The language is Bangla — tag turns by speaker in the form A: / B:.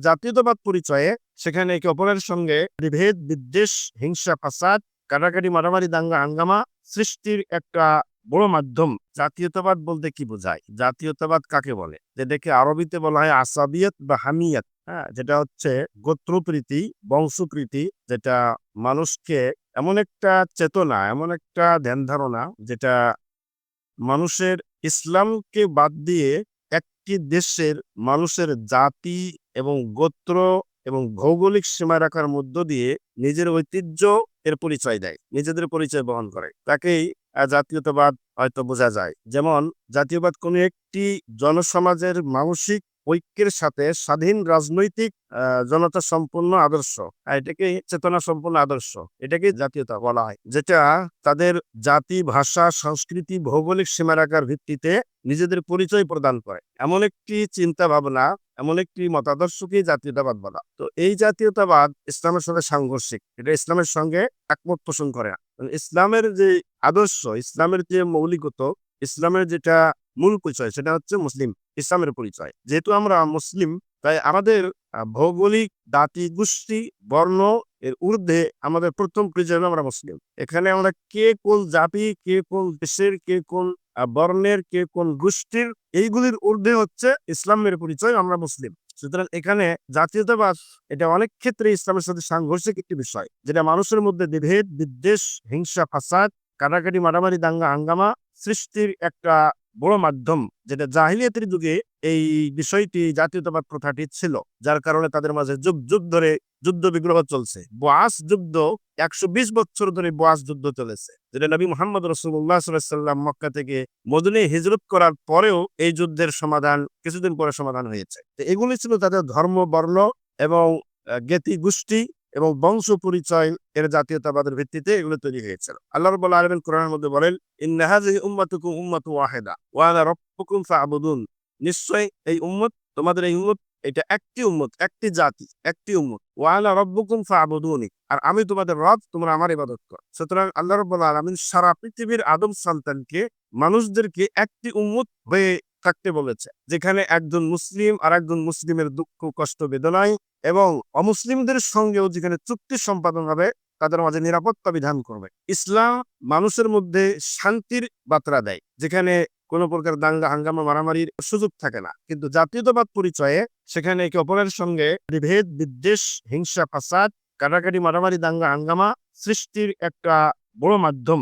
A: জাতীয়তাবাদ পরিচয়ে সেখানে একে অপরের সঙ্গে বিভেদ বিদ্বেষ, হিংসা, ফাসাদ, কাটাকাটি, মারামারি, দাঙ্গা, হাঙ্গামা সৃষ্টির একটা বড় মাধ্যম। জাতীয়তাবাদ বলতে কি বোঝায়? জাতীয়তাবাদ কাকে বলে? যেটাকে আরবিতে বলা হয় আসাবিয়ত বা হামিয়াত। হ্যাঁ যেটা হচ্ছে গোত্রপ্রীতি, বংশপ্রীতি, যেটা মানুষকে এমন একটা চেতনা, এমন একটা ধ্যান ধারণা, যেটা মানুষের ইসলামকে বাদ দিয়ে একটি দেশের মানুষের জাতি এবং গোত্র এবং ভৌগোলিক সীমা রাখার মধ্য দিয়ে নিজের ঐতিহ্য এর পরিচয় দেয়, নিজেদের পরিচয় বহন করে। তাকেই জাতীয়তাবাদ হয়তো বোঝা যায়। যেমন জাতীয়বাদ কোনো একটি জনসমাজের মানসিক ঐক্যের সাথে স্বাধীন রাজনৈতিক জনতা সম্পন্ন আদর্শ। এটাকে চেতনা সম্পন্ন আদর্শ। এটাকে জাতীয়তা বলা হয়। যেটা তাদের জাতি, ভাষা, সংস্কৃতি, ভৌগোলিক সীমারেখার ভিত্তিতে নিজেদের পরিচয় প্রদান করে। এমন একটি চিন্তা ভাবনা এমন একটি মতাদর্শকেই জাতীয়তাবাদ বলা। তো এই জাতীয়তাবাদ ইসলামের সঙ্গে সাংঘর্ষিক। এটা ইসলামের সঙ্গে একমত পোষণ করে না। মানে ইসলামের যে আদর্শ, ইসলামের যে মৌলিকত ইসলামের যেটা মূল পরিচয়, সেটা হচ্ছে মুসলিম, ইসলামের পরিচয়। যেহেতু আমরা মুসলিম, তাই আমাদের ভৌগোলিক, জাতি, গোষ্ঠী, বর্ণ এর ঊর্ধ্বে আমাদের প্রথম পরিচয় আমরা মুসলিম। এখানে আমরা কে কোন জাতি, কে কোন দেশের, কে কোন বর্ণের, কে কোন গোষ্ঠীর, এইগুলির ঊর্ধ্বে হচ্ছে ইসলামের পরিচয় আমরা মুসলিম। সুতরাং এখানে জাতীয়তাবাদ, এটা অনেক ক্ষেত্রে ইসলামের সাথে সাংঘর্ষিক একটি বিষয়, যেটা মানুষের মধ্যে বিভেদ বিদ্বেষ, হিংসা, ফাসাদ, কাটাকাটি, মারামারি, দাঙ্গা, হাঙ্গামা সৃষ্টির একটা বড় মাধ্যম যেটা জাহিলিয়াতের যুগে এই বিষয়টি জাতীয়তাবাদ প্রথাটি ছিল, যার কারণে তাদের মাঝে যুগ যুগ ধরে যুদ্ধ বিগ্রহ চলছে। বোয়াস যুদ্ধ একশো বিশ বছর ধরে বোয়াস যুদ্ধ চলেছে, যেটা নবী মোহাম্মদ রসুল্লাহ সাল্লাম মক্কা থেকে মদনে হিজরত করার পরেও এই যুদ্ধের সমাধান, কিছুদিন পরে সমাধান হয়েছে। এগুলি ছিল তাদের ধর্ম, বর্ণ এবং জ্ঞাতি গোষ্ঠী। এবং বংশ পরিচয় এর জাতীয়তাবাদের ভিত্তিতে এগুলো তৈরি হয়েছিল। আল্লাহ রব্বুল আলামিন কোরআনের মধ্যে বলেন, ইন্না হাযিহি উম্মাতুকুম উম্মাতুন ওয়াহিদা ওয়া আনা রাব্বুকুম ফা'বুদুন। নিশ্চয় এই উম্মত, তোমাদের এই উম্মত, এটা একটি উম্মত, একটি জাতি, একটি উম্মত। ওয়া আনা রাব্বুকুম ফা'বুদুনি। আর আমি তোমাদের রব, তোমরা আমার ইবাদত করো। সুতরাং আল্লাহ রাব্বুল আলামিন সারা পৃথিবীর আদম সন্তানকে মানুষদেরকে একটি উম্মত হয়ে থাকতে বলেছে, যেখানে একজন মুসলিম আর একজন মুসলিমের দুঃখ, কষ্ট, বেদনায় এবং অমুসলিমদের সঙ্গেও যেখানে চুক্তি সম্পাদন হবে, তাদের মাঝে নিরাপত্তা বিধান করবে। ইসলাম মানুষের মধ্যে শান্তির বার্তা দেয়, যেখানে কোনো প্রকার দাঙ্গা, হাঙ্গামা, মারামারির সুযোগ থাকে না। কিন্তু জাতীয়তাবাদ পরিচয়ে সেখানে একে অপরের সঙ্গে বিভেদ বিদ্বেষ, হিংসা, ফাসাদ, কাটাকাটি, মারামারি, দাঙ্গা, হাঙ্গামা সৃষ্টির একটা বড় মাধ্যম।